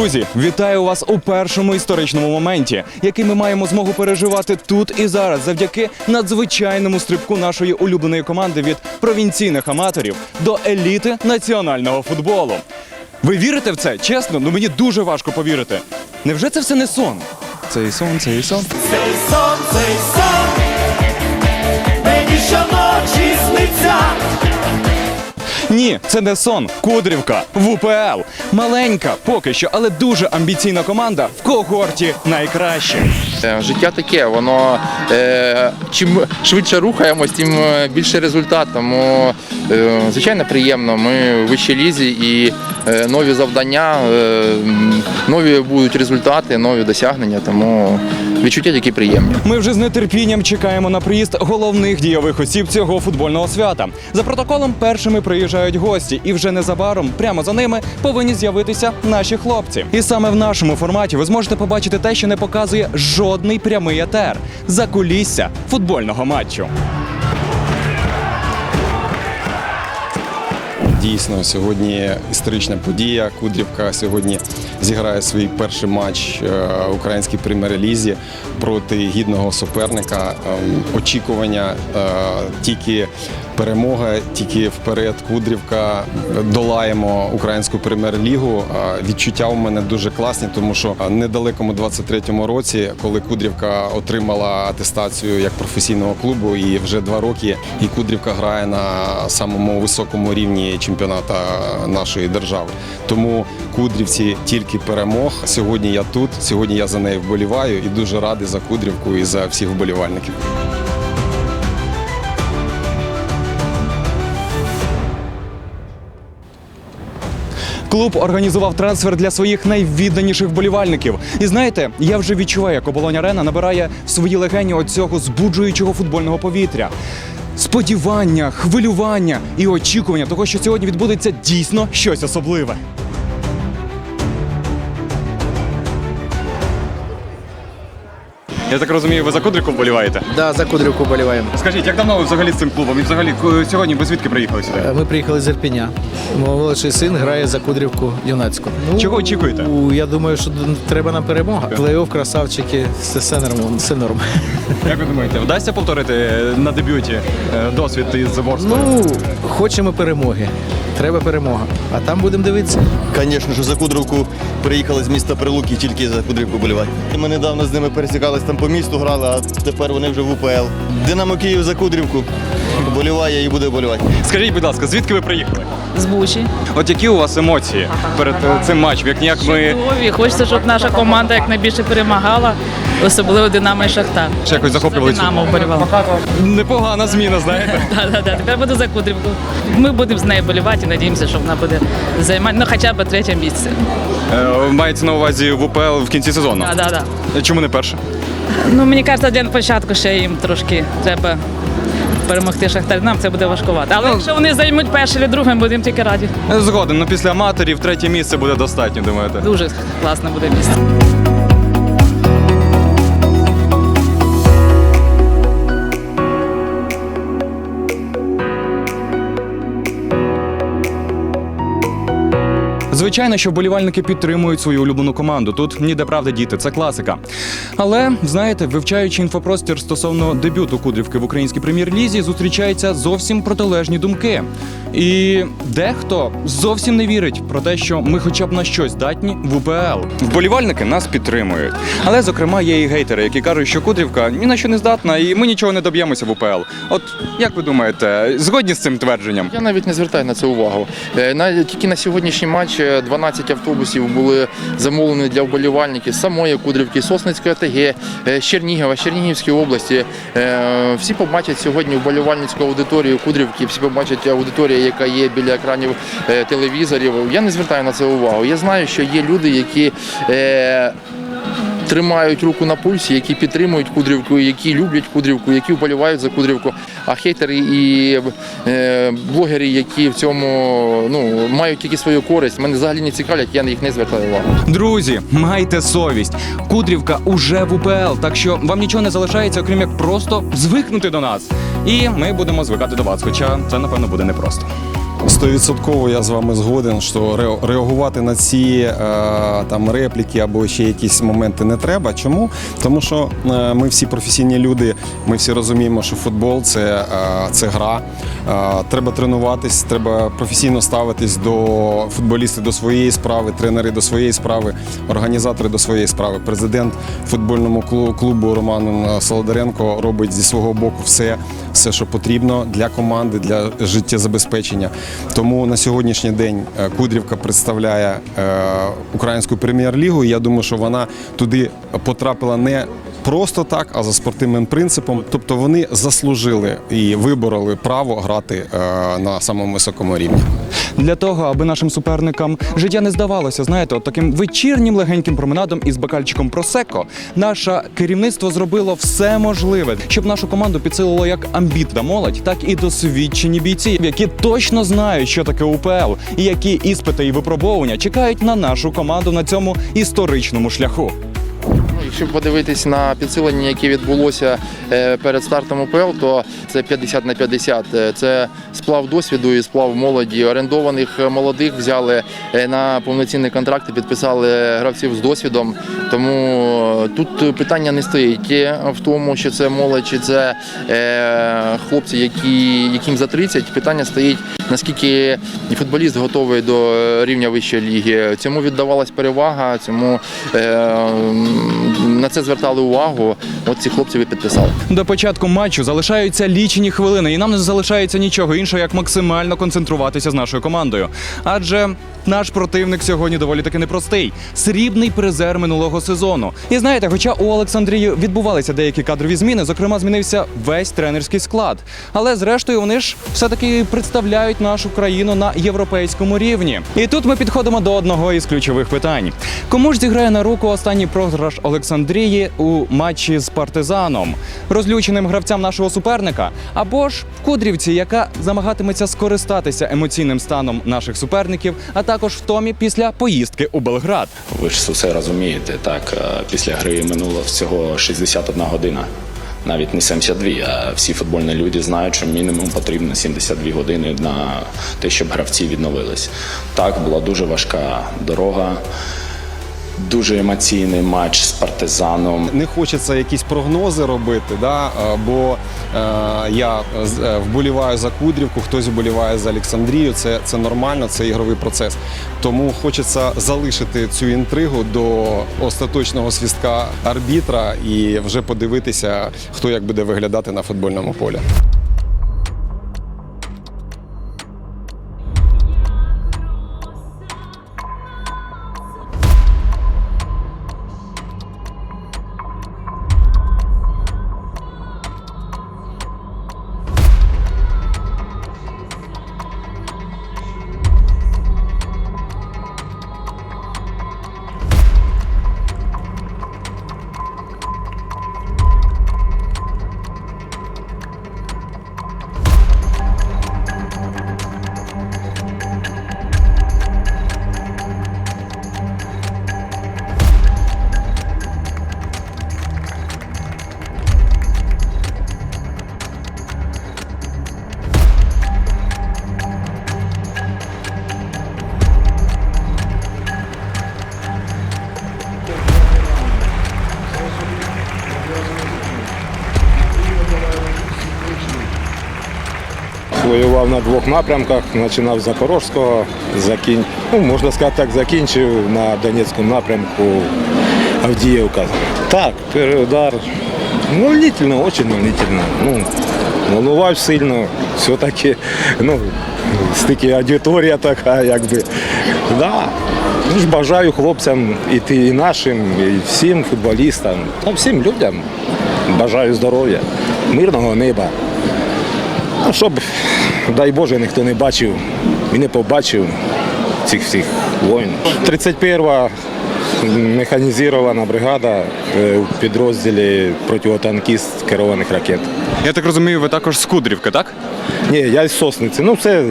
Друзі, вітаю вас у першому історичному моменті, який ми маємо змогу переживати тут і зараз, завдяки надзвичайному стрибку нашої улюбленої команди від провінційних аматорів до еліти національного футболу. Ви вірите в це? Чесно, ну мені дуже важко повірити. Невже це все не сон? Це і сон, це і сон. Цей сон, цей сон, мені щоночі сниться. Ні, це не сон. Кудрівка в УПЛ. Маленька, поки що, але дуже амбіційна команда в когорті найкраще. Життя таке, воно е, чим швидше рухаємось, тим е, більше результат. Тому, е, звичайно, приємно. Ми в вищій лізі і нові завдання, нові будуть результати, нові досягнення. Тому відчуття тільки приємні. Ми вже з нетерпінням чекаємо на приїзд головних дійових осіб цього футбольного свята. За протоколом першими приїжджають гості, і вже незабаром прямо за ними повинні з'явитися наші хлопці. І саме в нашому форматі ви зможете побачити те, що не показує жодний прямий етер за кулісся футбольного матчу. Дійсно, сьогодні історична подія. Кудрівка сьогодні зіграє свій перший матч е, українській прем'єр-лізі проти гідного суперника. Ем, Очікування е, тільки перемога, тільки вперед. Кудрівка долаємо українську прем'єр-лігу. Е, Відчуття у мене дуже класні, тому що е, недалекому 23-му році, коли Кудрівка отримала атестацію як професійного клубу, і вже два роки і Кудрівка грає на самому високому рівні чемпіоната нашої держави. Тому Кудрівці тільки перемог. Сьогодні я тут, сьогодні я за нею вболіваю і дуже радий за Кудрівку і за всіх вболівальників. Клуб організував трансфер для своїх найвідданіших вболівальників. І знаєте, я вже відчуваю, як оболонь арена набирає в свої легені оцього збуджуючого футбольного повітря. Сподівання, хвилювання і очікування того, що сьогодні відбудеться дійсно щось особливе. Я так розумію, ви за Кудріку вболіваєте? Да, за Кудрівку боліваємо. Скажіть, як давно ви взагалі з цим клубом? І взагалі сьогодні ви звідки приїхали сюди? Ми приїхали з Ірпеня. Молодший син грає за Кудрівку юнацьку. Ну, Чого очікуєте? ну, Я думаю, що треба нам перемога. Плей-офф, красавчики, все, все норм. Все норм. Як ви думаєте, вдасться повторити на дебюті е, досвід із Ворскою? Ну, хочемо перемоги. Треба перемога. А там будемо дивитися. Звісно, що за Кудровку приїхали з міста Прилуки тільки за Кудрівку болівати. Ми недавно з ними пересікались там по місту, грали, а тепер вони вже в УПЛ. Динамо Київ за Кудрівку боліває і буде болівати. Скажіть, будь ласка, звідки ви приїхали? з Бучі. От які у вас емоції перед е, цим матчем? Як ніяк ми Чудові. Хочеться, щоб наша команда якнайбільше перемагала, особливо Динамо і Шахтар. ще якось захоплювали цю Динамо вболівала. непогана зміна, знаєте? Да, да, да. Тепер буду за Кудрівку. Ми будемо з нею болівати і надіємося, що вона буде займати ну, хоча б третє місце. Е, Мається на увазі в УПЛ в кінці сезону. Да, да, да. Чому не перше? Ну, мені кажеться, для початку ще їм трошки треба перемогти Шахтар. Нам це буде важкувати. Але якщо вони займуть перше чи друге, ми будемо тільки раді. Згоден, ну після аматорів третє місце буде достатньо, думаєте? Дуже класне буде місце. Звичайно, що вболівальники підтримують свою улюблену команду. Тут ніде правда діти, це класика. Але знаєте, вивчаючи інфопростір стосовно дебюту Кудрівки в українській прем'єр-лізі, зустрічаються зовсім протилежні думки. І дехто зовсім не вірить про те, що ми хоча б на щось здатні в УПЛ. Вболівальники нас підтримують. Але, зокрема, є і гейтери, які кажуть, що Кудрівка ні на що не здатна, і ми нічого не доб'ємося в УПЛ. От як ви думаєте, згодні з цим твердженням? Я навіть не звертаю на це увагу. Е, На, тільки на сьогоднішній матч е, 12 автобусів були замовлені для вболівальників самої Кудрівки, Сосницької ОТГ, е, з Чернігова, Чернігівської області. Е, Всі побачать сьогодні вболівальницьку аудиторію Кудрівки, всі побачать аудиторію, яка є біля екранів е, телевізорів. Я не звертаю на це увагу. Я знаю, що є люди, які. Тримають руку на пульсі, які підтримують Кудрівку, які люблять Кудрівку, які вболівають за Кудрівку. А хейтери і е, блогери, які в цьому ну мають тільки свою користь, мене взагалі не цікавлять, я на їх не звертаю увагу. Друзі, майте совість. Кудрівка уже в УПЛ, так що вам нічого не залишається, окрім як просто звикнути до нас. І ми будемо звикати до вас, хоча це напевно буде непросто. Стовідсотково я з вами згоден, що реагувати на ці е, там репліки або ще якісь моменти не треба. Чому? Тому що е, ми всі професійні люди, ми всі розуміємо, що футбол це, е, це гра. Е, треба тренуватись, треба професійно ставитись до футболістів до своєї справи, тренери до своєї справи, організатори до своєї справи. Президент футбольному клу- клубу Роман е, Солодаренко робить зі свого боку все, все, що потрібно для команди, для життєзабезпечення. Тому на сьогоднішній день е, Кудрівка представляє українську прем'єр-лігу. Я думаю, що вона туди потрапила не просто так, а за спортивним принципом. Тобто вони заслужили і вибороли право грати е, на самому високому рівні. Для того, аби нашим суперникам життя не здавалося, знаєте, от таким вечірнім легеньким променадом із бокальчиком просеко, наше керівництво зробило все можливе, щоб нашу команду підсилило як амбітна молодь, так і досвідчені бійці, які точно знають, що таке УПЛ, і які іспити і випробовування чекають на нашу команду на цьому історичному шляху. Якщо подивитись на підсилення, яке відбулося е, перед стартом УПЛ, то це 50 на 50. Е, Це сплав досвіду і сплав молоді. Орендованих е, молодих взяли на повноцінний контракт підписали гравців з досвідом. Тому тут питання не стоїть в тому, що це молодь, чи це хлопці, які, яким за 30. Питання стоїть, наскільки футболіст готовий до рівня вищої ліги. Цьому віддавалась перевага, цьому е, на це звертали увагу. От ці хлопці ви підписали. До початку матчу залишаються лічені хвилини, і нам не залишається нічого іншого, як максимально концентруватися з нашою командою. Адже наш противник сьогодні доволі таки непростий срібний призер минулого сезону. І знаєте, хоча у Олександрії відбувалися деякі кадрові зміни, зокрема, змінився весь тренерський склад. Але зрештою вони ж все-таки представляють нашу країну на європейському рівні. І тут ми підходимо до одного із ключових питань: кому ж зіграє на руку останній програш Олександрії у матчі з партизаном, розлюченим гравцям нашого суперника, або ж Кудрівці, яка замагатиметься скористатися емоційним станом наших суперників, а також втомі після поїздки у Белград. Ви ж все розумієте, так е, після гри минуло всього 61 година. Навіть не 72, а всі футбольні люди знають, що мінімум потрібно 72 години на те, щоб гравці відновились. Так, була дуже важка дорога, дуже емоційний матч з партизаном. Не хочеться якісь прогнози робити, да? е, бо е, я з- е, вболіваю за Кудрівку, хтось вболіває за Олександрію. Це, це нормально, це ігровий процес. Тому хочеться залишити цю інтригу до остаточного свістка арбітра і вже подивитися, хто як буде виглядати на футбольному полі. Воював на двох напрямках, починав з Запорожського, закін... ну, можна сказати так, закінчив на Донецькому напрямку Авдіївка. Так, перший удар. Ну, волнительно, дуже волнительно. Ну, волнував сильно, все-таки, ну, стільки аудиторія така, якби. Да. Ну, ж бажаю хлопцям іти і нашим, і всім футболістам, та всім людям. Бажаю здоров'я, мирного неба. Ну, щоб, дай Боже, ніхто не бачив і не побачив цих всіх воїн. 31-ва механізована бригада е, у підрозділі протитанкіст керованих ракет. Я так розумію, ви також з Кудрівки, так? Ні, я з Сосниці. Ну, це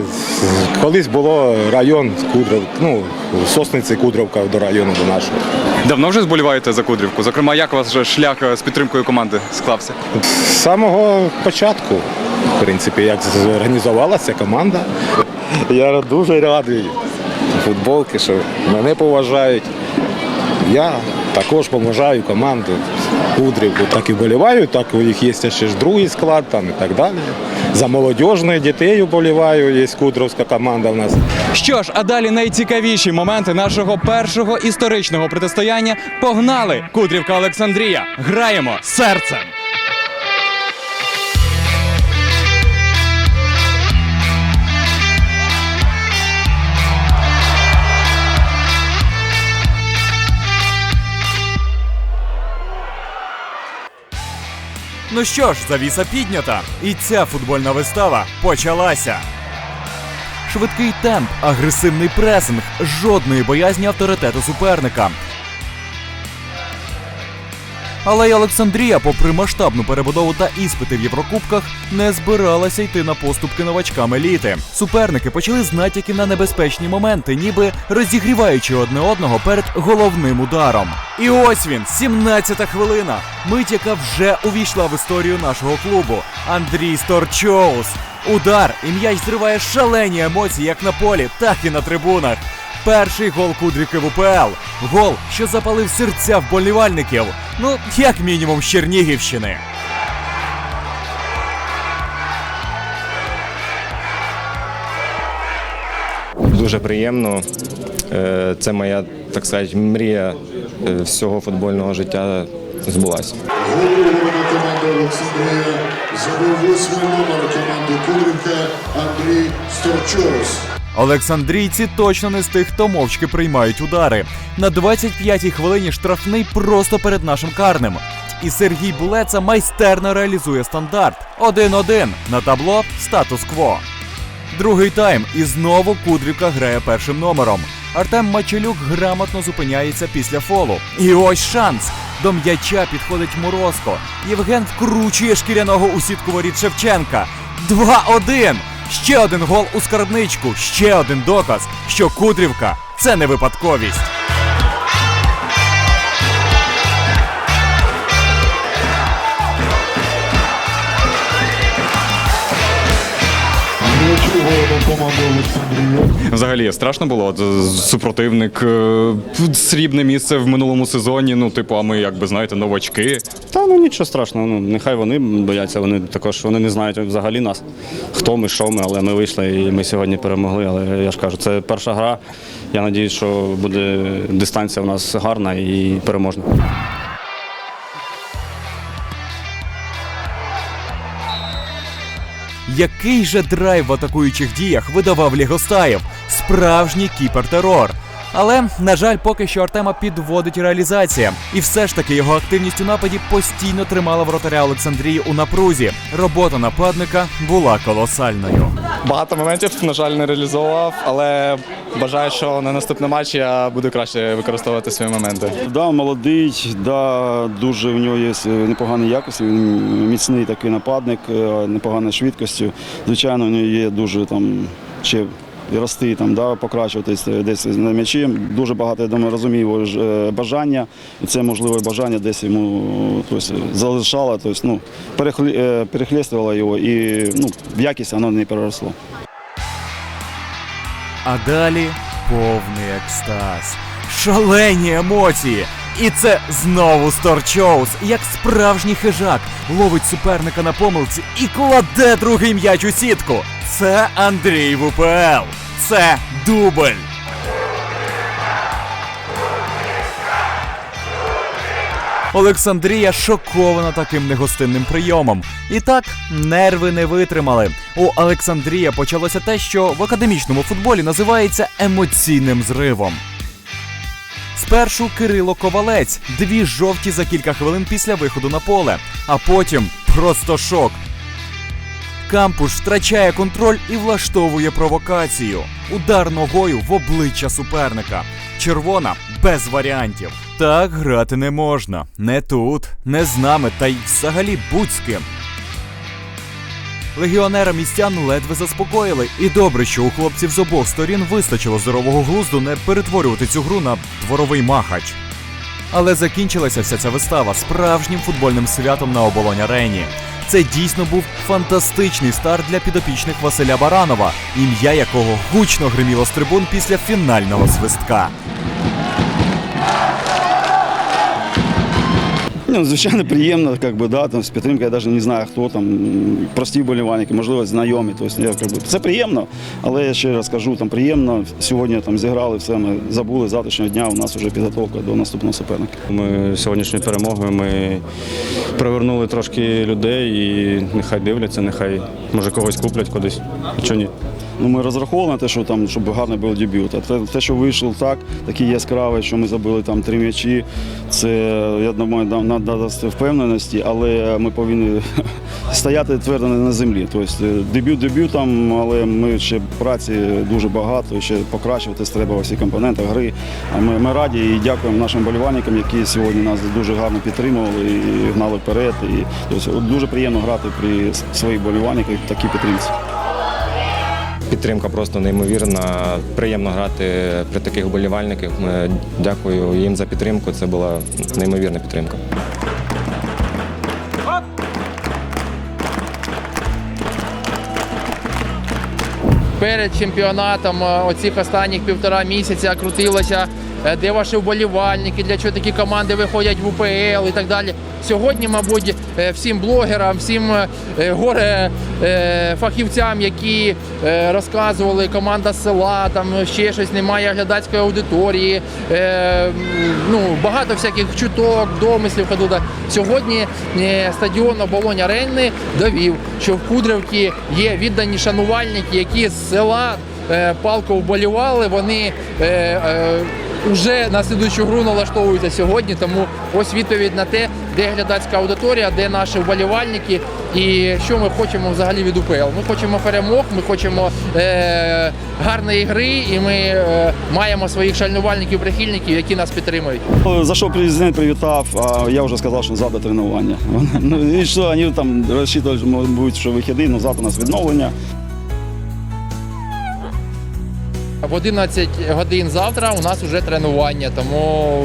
колись було район Кудров, ну, Сосниці, Кудровка до району до нашого. Давно вже зболіваєте за Кудрівку? Зокрема, як у вас вже шлях е, з підтримкою команди склався? З самого початку, в принципі, як зорганізувалася команда. Я дуже радий футболки, що мене поважають. Я також поважаю команду Кудрівку. Так і вболіваю, так у них є ще ж другий склад там і так далі. За молодіжних дітей вболіваю, є Кудровська команда в нас. Що ж, а далі найцікавіші моменти нашого першого історичного протистояння. Погнали! Кудрівка Олександрія. Граємо серцем. Ну що ж, завіса піднята, і ця футбольна вистава почалася. Швидкий темп, агресивний пресинг, жодної боязні авторитету суперника. Але й Олександрія, попри масштабну перебудову та іспити в Єврокубках, не збиралася йти на поступки новачкам еліти. Суперники почали з натяків на небезпечні моменти, ніби розігріваючи одне одного перед головним ударом. І ось він, 17-та хвилина. Мить, яка вже увійшла в історію нашого клубу. Андрій Сторчоус. Удар і м'яч зриває шалені емоції як на полі, так і на трибунах. Перший гол Кудрівки в УПЛ. Гол, що запалив серця вболівальників. Ну, як мінімум, з Чернігівщини. Дуже приємно. Е, Це моя, так сказати, мрія е, всього футбольного життя збулася. Голову команди Олександрія забив восьмий номер команди Кудрівка Андрій Сторчоус. Олександрійці точно не з тих, хто мовчки приймають удари. На 25-й хвилині штрафний просто перед нашим карним. І Сергій Булеца майстерно реалізує стандарт. 1-1 на табло статус-кво. Другий тайм і знову Кудрівка грає першим номером. Артем Мачелюк грамотно зупиняється після фолу. І ось шанс. До м'яча підходить Морозко. Євген вкручує шкіряного у сітку воріт Шевченка. 2-1. Ще один гол у скарбничку. Ще один доказ, що Кудрівка це не випадковість. Взагалі страшно було. От, супротивник е, срібне місце в минулому сезоні. Ну, типу, а ми, якби знаєте, новачки. Та ну нічого страшного. Ну нехай вони бояться. Вони також вони не знають взагалі нас, хто ми, що ми, але ми вийшли і ми сьогодні перемогли. Але я ж кажу, це перша гра. Я сподіваюся, що буде дистанція у нас гарна і переможна. Який же драйв в атакуючих діях видавав Лігостаєв? Справжній кіпер-терор. Але, на жаль, поки що Артема підводить реалізація. І все ж таки його активність у нападі постійно тримала вратаря Олександрії у напрузі. Робота нападника була колосальною. Багато моментів, на жаль, не реалізовував, але бажаю, що на наступний матч я буду краще використовувати свої моменти. Да, молодий, да, дуже в нього є е, непогані якості. Він міцний такий нападник, е, непогана швидкістю. Звичайно, у нього є дуже там ще і рости, там, да, покращуватись десь на м'ячі. Дуже багато, я думаю, розуміє його е, бажання. І це можливе бажання десь йому тобто, залишало, тобто, ну, перехлестувало його і ну, в якість воно не переросло. А далі повний екстаз, шалені емоції. І це знову Сторчоус, як справжній хижак, ловить суперника на помилці і кладе другий м'яч у сітку. Це Андрій ВПЛ. Це дубль. Олександрія шокована таким негостинним прийомом. І так, нерви не витримали. У Олександрія почалося те, що в академічному футболі називається емоційним зривом. Спершу Кирило Ковалець, дві жовті за кілька хвилин після виходу на поле, а потім просто шок. Кампуш втрачає контроль і влаштовує провокацію. Удар ногою в обличчя суперника. Червона без варіантів. Так грати не можна. Не тут, не з нами, та й взагалі будь з ким. Легіонера містян ледве заспокоїли, і добре, що у хлопців з обох сторін вистачило здорового глузду не перетворювати цю гру на дворовий махач. Але закінчилася вся ця вистава справжнім футбольним святом на оболонь арені. Це дійсно був фантастичний старт для підопічних Василя Баранова, ім'я якого гучно гриміло з трибун після фінального свистка. Ну, звичайно, приємно, как би, да, там, з підтримки, я навіть не знаю, хто там, прості вболівальники, можливо, знайомі. Тобто, я, как би, це приємно, але я ще раз кажу, там приємно. Сьогодні там зіграли все, ми забули завтрашнього дня, у нас вже підготовка до наступного суперника. Ми сьогоднішньою перемогою ми привернули трошки людей і нехай дивляться, нехай може когось куплять кудись. Чого ні? Ну, ми розраховували на те, що там, щоб гарний був дебют. А те, те, що вийшло так, такі яскраві, що ми забили там три м'ячі, це я думаю, нам дасти впевненості, але ми повинні стояти твердо на землі. Тобто дебют дебютом, але ми ще праці дуже багато, ще покращуватись треба у всіх компонентах гри. Ми, ми раді і дякуємо нашим болівальникам, які сьогодні нас дуже гарно підтримували і гнали вперед. І, тобто, дуже приємно грати при своїх болівальниках в такій підтримці. Підтримка просто неймовірна. Приємно грати при таких вболівальниках. Дякую їм за підтримку. Це була неймовірна підтримка. перед чемпіонатом оці останніх півтора місяця крутилося, е, де ваші вболівальники, для чого такі команди виходять в УПЛ і так далі. Сьогодні, мабуть, е, всім блогерам, всім е, горе е, фахівцям, які е, розказували команда села, там ще щось немає глядацької аудиторії. е, Ну, багато всяких чуток, домислів ходило. Сьогодні е, стадіон оболонь арени довів, що в Кудрівці є віддані шанувальники, які з села е, палко вболівали. Вони е, е, вже на слідуючу гру налаштовуються сьогодні. Тому ось відповідь на те, де глядацька аудиторія, де наші вболівальники і що ми хочемо взагалі від УПЛ. Ми хочемо перемог, ми хочемо е, гарної гри, і ми е, маємо своїх шанувальників, прихильників, які нас підтримують. Зайшов президент, привітав, я вже сказав, що завтра тренування. Ну і що, вони там розчитували, мабуть, що вихідний, але завтра у нас відновлення. В 11 годин завтра у нас вже тренування, тому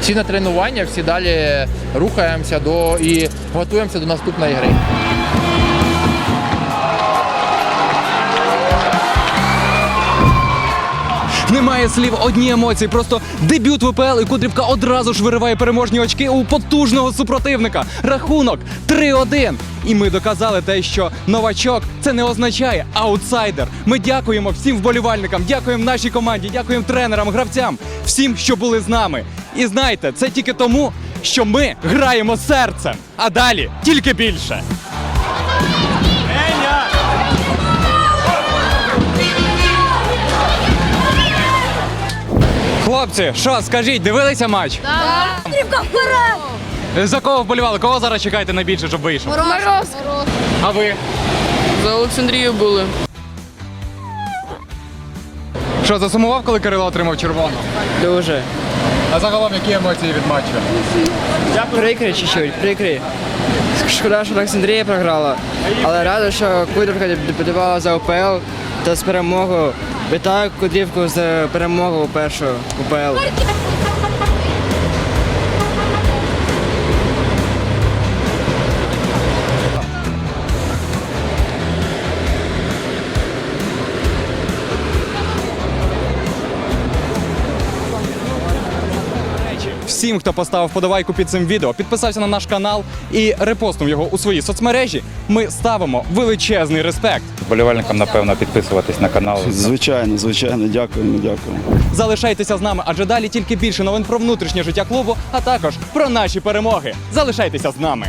всі на тренування, всі далі рухаємося до і готуємося до наступної гри. Немає слів, одні емоції. Просто дебют ВПЛ і Кудрівка одразу ж вириває переможні очки у потужного супротивника. Рахунок 3-1. І ми доказали те, що новачок це не означає аутсайдер. Ми дякуємо всім вболівальникам, дякуємо нашій команді, дякуємо тренерам, гравцям, всім, що були з нами. І знайте, це тільки тому, що ми граємо серцем. А далі тільки більше. Хлопці, що, скажіть, дивилися матч? Стрімка вперед! За кого вболівали? Кого зараз чекаєте найбільше, щоб вийшов? Мороз! А ви? За Олександрію були. Що, засумував, коли Кирило отримав червону? Дуже. А загалом які емоції від матчу? Прикрий чуть-чуть, прикрий. Шкода, що Олександрія програла, але радий, що Кудрівка дебютувала за УПЛ та з перемогою. Вітаю Кудрівку з перемогою першу УПЛ. Всім, хто поставив подавайку під цим відео, підписався на наш канал і репостнув його у свої соцмережі, ми ставимо величезний респект. Болівальникам, напевно, підписуватись на канал. Звичайно, звичайно, дякуємо, дякуємо. Залишайтеся з нами, адже далі тільки більше новин про внутрішнє життя клубу, а також про наші перемоги. Залишайтеся з нами.